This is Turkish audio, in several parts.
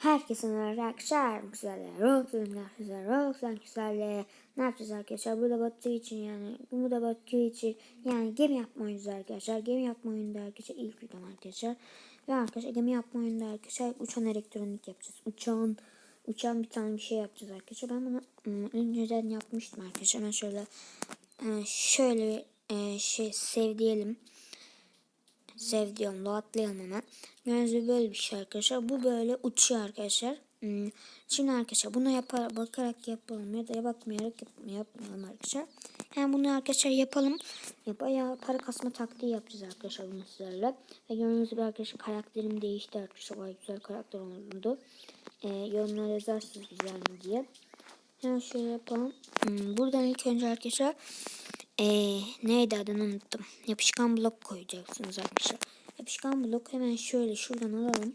Herkese merhaba arkadaşlar. Güzeller. Roxanne güzel. Roxanne güzeller. Ne yapacağız arkadaşlar? Bu da battığı için yani. Bu da battığı için yani gemi yapma oyunu arkadaşlar. Gemi yapma oyunu arkadaşlar. ilk videom arkadaşlar. Ve arkadaşlar gemi yapma oyunu arkadaşlar. Uçan elektronik yapacağız. Uçağın uçan bir tane bir şey yapacağız arkadaşlar. Ben bunu ım, önceden yapmıştım arkadaşlar. Ben şöyle e, şöyle e, şey sev diyelim sev diyorum atlayalım hemen. Gördüğünüz böyle bir şey arkadaşlar. Bu böyle uçuyor arkadaşlar. Hmm. Şimdi arkadaşlar bunu yapar, bakarak yapalım ya da bakmayarak yap, yapmayalım arkadaşlar. Yani bunu arkadaşlar yapalım. Ya bayağı para kasma taktiği yapacağız arkadaşlar bunu sizlerle. Ve gördüğünüz gibi arkadaşlar karakterim değişti arkadaşlar. Bayağı güzel karakter oldu. Ee, yorumlara yazarsınız güzel mi diye. Hemen şöyle yapalım. Hmm, buradan ilk önce arkadaşlar ee, neydi adını unuttum. Yapışkan blok koyacaksınız arkadaşlar. Yapışkan blok hemen şöyle şuradan alalım.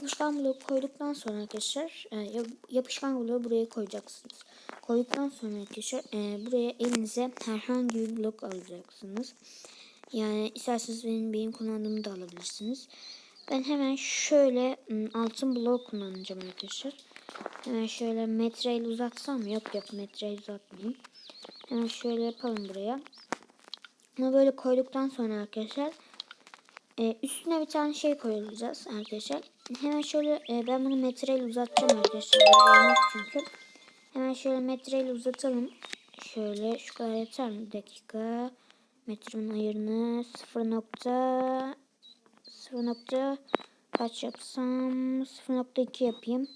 Yapışkan blok koyduktan sonra arkadaşlar e, yapışkan bloğu buraya koyacaksınız. Koyduktan sonra arkadaşlar e, buraya elinize herhangi bir blok alacaksınız. Yani isterseniz benim, benim kullandığımı da alabilirsiniz. Ben hemen şöyle altın blok kullanacağım arkadaşlar. Hemen şöyle metreyle uzatsam yok yok metreyle uzatmayayım. Hemen şöyle yapalım buraya. Bunu böyle koyduktan sonra arkadaşlar e, üstüne bir tane şey koyacağız arkadaşlar. Hemen şöyle e, ben bunu metreyle uzatacağım arkadaşlar. Çünkü. Hemen şöyle metreyle uzatalım. Şöyle şu kadar yeter mi? Bir dakika. Metrenin ayarını 0 nokta 0 nokta kaç yapsam 0.2 yapayım.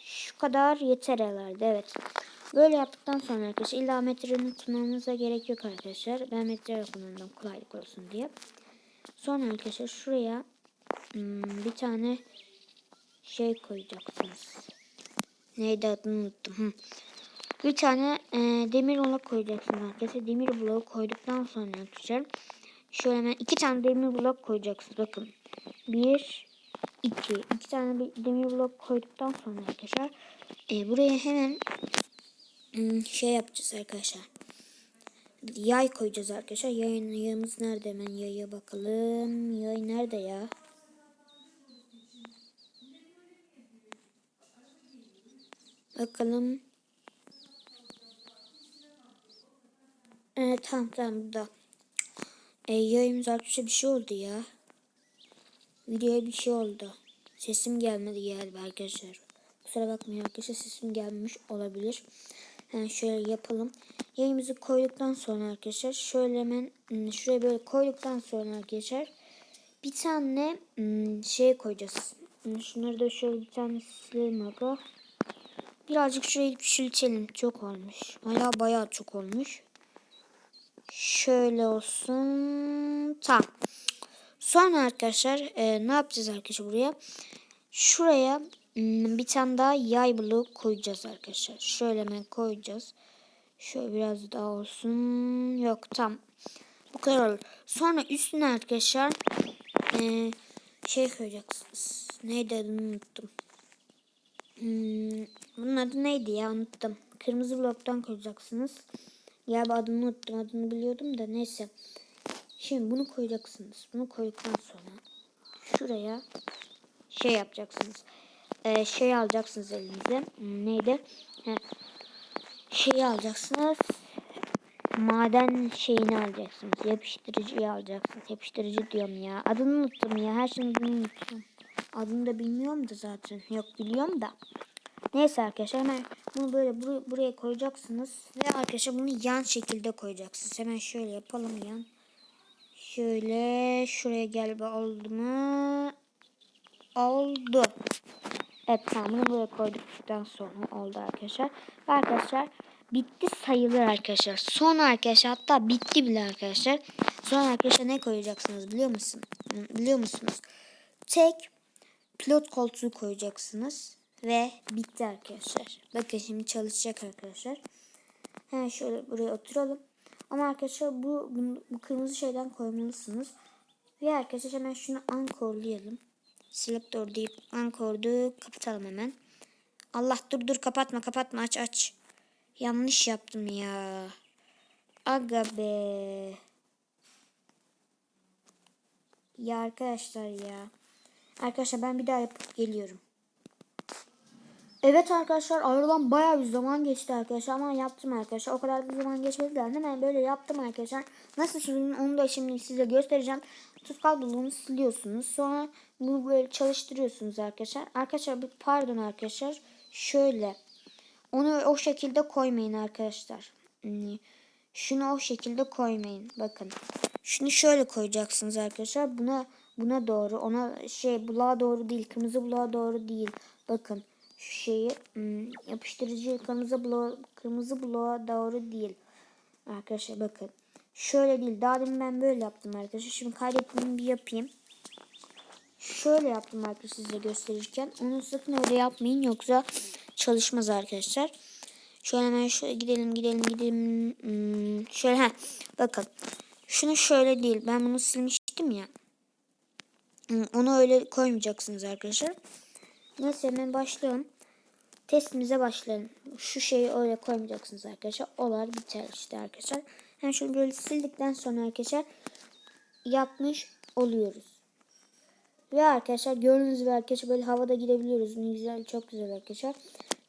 Şu kadar yeter herhalde evet. Böyle yaptıktan sonra arkadaşlar illa metrenin kullanmanıza gerek yok arkadaşlar. Ben metre kullandım kolaylık olsun diye. Sonra arkadaşlar şuraya hmm, bir tane şey koyacaksınız. Neydi adını unuttum. Bir tane e, demir blok koyacaksınız arkadaşlar. Demir blok koyduktan sonra arkadaşlar şöyle hemen iki tane demir blok koyacaksınız. Bakın. Bir, iki. iki tane bir demir blok koyduktan sonra arkadaşlar e, buraya hemen şey yapacağız arkadaşlar. Yay koyacağız arkadaşlar. Yayın yayımız nerede? Hemen yaya bakalım. Yay nerede ya? Bakalım. Evet tamam tamam burada. E, yayımız arkadaşlar bir şey oldu ya. Videoya bir şey oldu. Sesim gelmedi galiba arkadaşlar. Kusura bakmayın arkadaşlar sesim gelmiş olabilir. Yani şöyle yapalım. Yayımızı koyduktan sonra arkadaşlar şöyle hemen hmm, şuraya böyle koyduktan sonra arkadaşlar bir tane şey koyacağız. Hmm, şunları da şöyle bir tane silelim aga. Birazcık şurayı küçültelim. Çok olmuş. Baya baya çok olmuş. Şöyle olsun. Tamam. Sonra arkadaşlar e, ne yapacağız arkadaşlar buraya? Şuraya bir tane daha yay blok koyacağız arkadaşlar. Şöyle hemen koyacağız. Şöyle biraz daha olsun. Yok tam. Bu kadar olur. Sonra üstüne arkadaşlar ee, şey koyacaksınız. Neydi adını unuttum. Hmm, bunun adı neydi ya unuttum. Kırmızı bloktan koyacaksınız. Ya adını unuttum. Adını biliyordum da neyse. Şimdi bunu koyacaksınız. Bunu koyduktan sonra şuraya şey yapacaksınız e, şey alacaksınız elinize. Hmm, neydi? He. Şeyi alacaksınız. Maden şeyini alacaksınız. Yapıştırıcıyı alacaksınız. Yapıştırıcı diyorum ya. Adını unuttum ya. Her şeyi adını unuttum. Adını da bilmiyorum da zaten. Yok biliyorum da. Neyse arkadaşlar hemen bunu böyle bur buraya koyacaksınız. Ve arkadaşlar bunu yan şekilde koyacaksınız. Hemen şöyle yapalım yan. Şöyle şuraya gel oldu mu? Oldu. Evet bunu buraya koyduktan sonra oldu arkadaşlar. Ve arkadaşlar bitti sayılır arkadaşlar. Son arkadaşlar hatta bitti bile arkadaşlar. Sonra arkadaşlar ne koyacaksınız biliyor musun? Biliyor musunuz? Tek pilot koltuğu koyacaksınız. Ve bitti arkadaşlar. Bakın şimdi çalışacak arkadaşlar. Hemen şöyle buraya oturalım. Ama arkadaşlar bu, bu kırmızı şeyden koymalısınız. Ve arkadaşlar hemen şunu ankorlayalım. Selector deyip ankordu kapatalım hemen. Allah dur dur kapatma kapatma aç aç. Yanlış yaptım ya. Aga be. Ya arkadaşlar ya. Arkadaşlar ben bir daha yapıp geliyorum. Evet arkadaşlar aradan bayağı bir zaman geçti arkadaşlar ama yaptım arkadaşlar. O kadar bir zaman geçmedi de hemen böyle yaptım arkadaşlar. Nasıl silinir onu da şimdi size göstereceğim. Tutkal doluğunu siliyorsunuz. Sonra bunu böyle çalıştırıyorsunuz arkadaşlar. Arkadaşlar bir pardon arkadaşlar. Şöyle. Onu o şekilde koymayın arkadaşlar. Hmm, Şunu o şekilde koymayın. Bakın. Şunu şöyle koyacaksınız arkadaşlar. Buna buna doğru. Ona şey bulağa doğru değil. Kırmızı bulağa doğru değil. Bakın şu şeyi hmm, yapıştırıcı kırmızı bulağa, kırmızı bulağa doğru değil. Arkadaşlar bakın. Şöyle değil. Daha demin ben böyle yaptım arkadaşlar. Şimdi kaydettiğimi bir yapayım. Şöyle yaptım arkadaşlar size gösterirken. Onu sakın öyle yapmayın yoksa çalışmaz arkadaşlar. Şöyle hemen şöyle gidelim gidelim gidelim. Hmm, şöyle ha bakın. Şunu şöyle değil. Ben bunu silmiştim ya. Hmm, Onu öyle koymayacaksınız arkadaşlar. Neyse hemen başlayalım. Testimize başlayalım. Şu şeyi öyle koymayacaksınız arkadaşlar. Olar biter işte arkadaşlar. Hem şunu böyle sildikten sonra arkadaşlar yapmış oluyoruz. Ve arkadaşlar gördüğünüz gibi arkadaşlar böyle havada gidebiliyoruz. Ne güzel çok güzel arkadaşlar.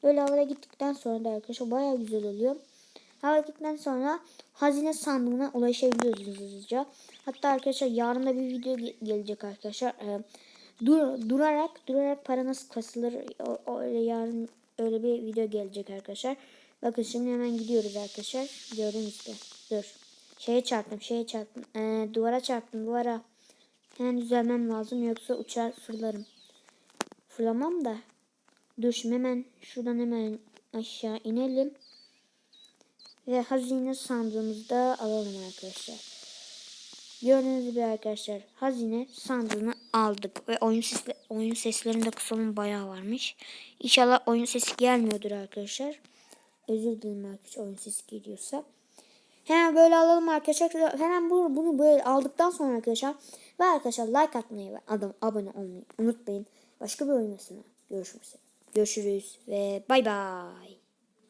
Böyle havada gittikten sonra da arkadaşlar baya güzel oluyor. Havada gittikten sonra hazine sandığına ulaşabiliyorsunuz hızlıca. Hatta arkadaşlar yarın da bir video ge- gelecek arkadaşlar. Ee, dur, durarak durarak para nasıl kasılır o öyle yarın öyle bir video gelecek arkadaşlar. Bakın şimdi hemen gidiyoruz arkadaşlar. Gördüğünüz gibi. Dur. Şeye çarptım şeye çarptım. Ee, duvara çarptım duvara. Hemen düzelmem lazım yoksa uçar fırlarım. Fırlamam da. Dur şimdi hemen şuradan hemen aşağı inelim. Ve hazine sandığımızı da alalım arkadaşlar. Gördüğünüz gibi arkadaşlar hazine sandığını aldık. Ve oyun, sesle, oyun seslerinde kısalım bayağı varmış. İnşallah oyun sesi gelmiyordur arkadaşlar. Özür dilerim arkadaşlar oyun sesi geliyorsa. Hemen böyle alalım arkadaşlar. Hemen bunu, bunu böyle aldıktan sonra arkadaşlar ve arkadaşlar like atmayı ve adam abone olmayı unutmayın. Başka bir oyun görüşmek üzere. Görüşürüz ve bay bay.